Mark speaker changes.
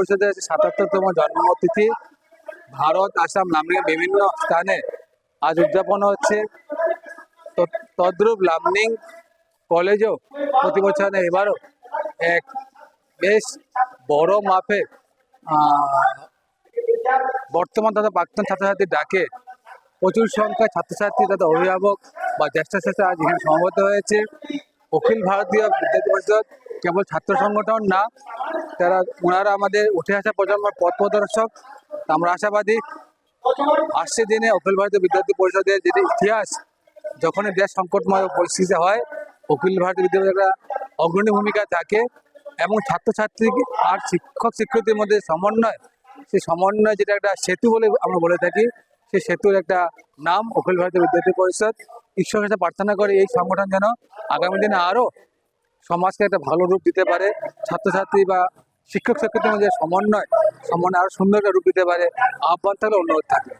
Speaker 1: পরিষদের সাতাত্তরতম জন্মতিথি। ভারত, আসাম নামে বিভিন্ন স্থানে আজ উদযাপন হচ্ছে। তদ্রূপ লার্নিং কলেজও প্রতি বছর এবারও এক বেশ বড় মাপে বর্তমান তথা প্রাক্তন ছাত্রছাত্রী ডাকে। প্রচুর সংখ্যায় ছাত্রছাত্রী তথা অভিভাবক বা জ্যেষ্ঠ শ্রেষ্ঠ আজ এখানে সমবেত হয়েছে। অখিল ভারতীয় বিদ্যার্থী পরিষদ কেবল ছাত্র সংগঠন না, তারা ওনারা আমাদের উঠে আসা প্রজন্মের পথ প্রদর্শক। আমরা আশাবাদী, আসছে দিনে অখিল ভারতীয় বিদ্যার্থী পরিষদের যেটি ইতিহাস, যখনই দেশ সংকটময় পরিস্থিতি হয়, অখিল ভারতীয় বিদ্যাপীঠ একটা অগ্রণী ভূমিকা থাকে এবং ছাত্রছাত্রী আর শিক্ষক শিক্ষকদের মধ্যে সমন্বয় সেই সমন্বয় যেটা একটা সেতু বলে আমরা বলে থাকি সেই সেতুর একটা নাম অখিল ভারতীয় বিদ্যার্থী পরিষদ। ঈশ্বরের সাথে প্রার্থনা করে এই সংগঠন যেন আগামী দিনে আরও সমাজকে একটা ভালো রূপ দিতে পারে, ছাত্রছাত্রী বা শিক্ষক শিক্ষকদের মধ্যে সমন্বয় সমন্বয় আরও সুন্দর একটা রূপ দিতে পারে, আহ্বান থাকলে অনুরোধ থাকে